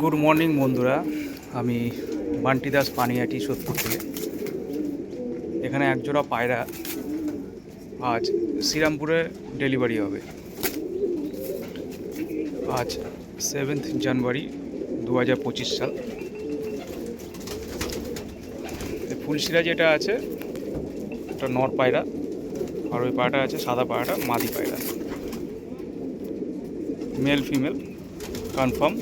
Good morning বন্ধুরা। আমি বান্টি দাস পানিয়াটি সোদপুর থেকে। এখানে একজোড়া পায়রা আজ শ্রীরামপুরে ডেলিভারি হবে। আজ সেভেন্থ জানুয়ারি দু হাজার পঁচিশ সাল। ফুলশিরা যেটা আছে একটা নর পায়রা, আর ওই পায়রাটা আছে সাদা পায়রাটা, মাদি পায়রা। Male female confirm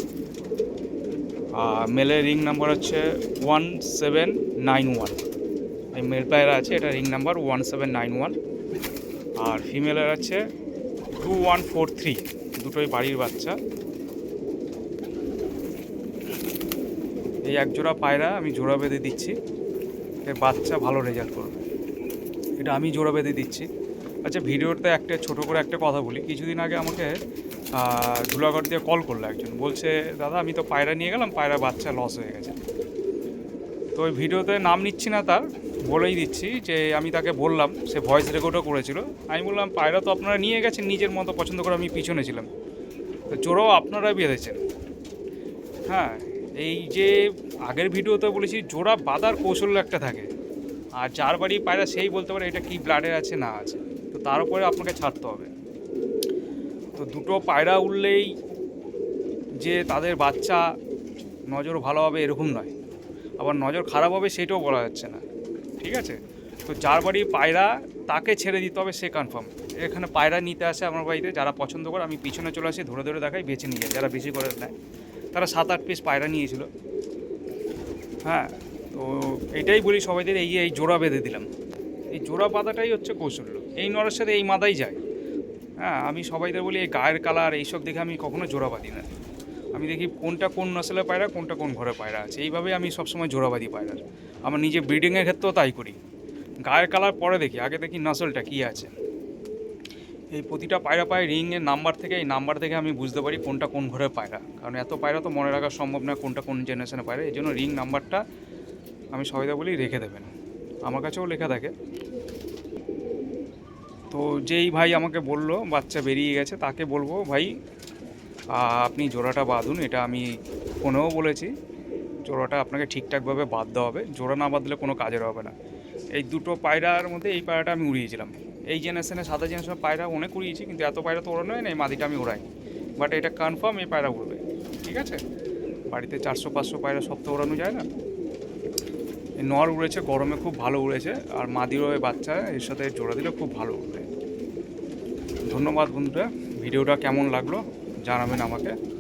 মেলের ring number one seven nine one one এই মেল পায়রা আছে, এটা ring number one seven nine one আর ফিমেলের আছে টু ওয়ান ফোর থ্রি দুটোই বাড়ির বাচ্চা। এই এক জোড়া পায়রা আমি জোড়া বেঁধে দিচ্ছি এর বাচ্চা ভালো রেজাল্ট করবে। এটা আমি জোড়া বেঁধে দিচ্ছি। আচ্ছা ভিডিওতে একটা ছোট করে একটা কথা বলি। কিছুদিন আগে আমাকে ধুলাগড় দিয়ে কল করল একজন। বলছে, দাদা, আমি তো পায়রা নিয়ে গেলাম, পায়রা বাচ্চা লস হয়ে গেছে। তো ওই ভিডিওতে নাম নিচ্ছি না তার, বলেই দিচ্ছি যে, আমি তাকে বললাম, সে ভয়েস রেকর্ডও করেছিল। আমি বললাম, পায়রা তো আপনারা নিয়ে গেছেন, নিজের মতো পছন্দ করে আমি পিছনে ছিলাম। তো জোড়াও আপনারা বেঁধেছেন। হ্যাঁ এই যে আগের ভিডিওতে বলেছি, জোড়া বাঁধার কৌশল্য একটা থাকে। আর যার বাড়ি পায়রা সেই বলতে পারে, এটা কি ব্লাডে আছে, না আছে? তো তার উপরে আপনাকে ছাড়তে হবে। তো দুটো পায়রা উঠলেই যে তাদের বাচ্চা নজর ভালো হবে এরকম নয়। আবার নজর খারাপ হবে সেটাও বলা যাচ্ছে না। ঠিক আছে? তো যার বাড়ি পায়রা, তাকে ছেড়ে দিতে হবে, সে কনফার্ম এখানে পায়রা নিতে আসে আমার বাড়িতে, যারা পছন্দ করে, আমি পিছনে চলে আসি, ধরে ধরে দেখাই, বেছে নিয়ে যায়। যারা বেশি করে নেয়, তারা সাত আট পিস পায়রা নিয়েছিল। হ্যাঁ তো এটাই বলি সবাইদের, এই এই জোড়া বেঁধে দিলাম। এই জোড়া পাতাটাই হচ্ছে কৌশল্য। এই নরের সাথে এই মাদাই যায়। হ্যাঁ আমি সবাইদের বলি এই গায়ের কালার এইসব দেখে আমি কখনো জোড়া বাঁধি না। আমি দেখি কোনটা কোন নসলের পায়রা, কোনটা কোন ঘরে পায়রা আছে। এইভাবে আমি সবসময় জোড়া বাঁধি পায়রার আমার নিজে ব্রিডিংয়ের ক্ষেত্রেও তাই করি। গায়ের কালার পরে দেখি, আগে দেখি নসলটা কী আছে। এই প্রতিটা পায়রা পায় রিংয়ের নাম্বার থেকে, এই নাম্বার থেকে আমি বুঝতে পারি কোনটা কোন ঘরের পায়রা। কারণ এত পায়রা তো মনে রাখা সম্ভব না কোনটা কোন জেনারেশনের পায়রা। এই জন্য রিং নাম্বারটা আমি সবাইকে বলি রেখে দেবেন। আমার কাছেও লেখা থাকে। তো যেই ভাই আমাকে বলল, বাচ্চা বেরিয়ে গেছে, তাকে বলব, ভাই আপনি জোড়াটা বাঁধুন, এটা আমি ফোনেও বলেছি। জোড়াটা আপনাকে ঠিকঠাকভাবে বাঁধতে হবে, জোড়া না বাঁধলে কোনো কাজের হবে না। এই দুটো পায়রার মধ্যে এই পায়রাটা আমি উড়িয়েছিলাম। এই জেনারেশনে সাদা জেনারেশনের পায়রা অনেক উড়িয়েছি, কিন্তু এত পায়রা তো ওড়ানো হয় না এই মাদিটা আমি উড়াই বাট এটা কনফার্ম এই পায়রা উড়বে, ঠিক আছে? বাড়িতে চারশো পাঁচশো পায়রা সব তো ওড়ানো যায় না? নর উড়েছে, গরমে খুব ভালো উড়েছে, আর মাদিরও বাচ্চা, এর সাথে জোড়া দিলে খুব ভালো উড়বে। ধন্যবাদ বন্ধুরা, ভিডিওটা কেমন লাগল জানাবেন আমাকে।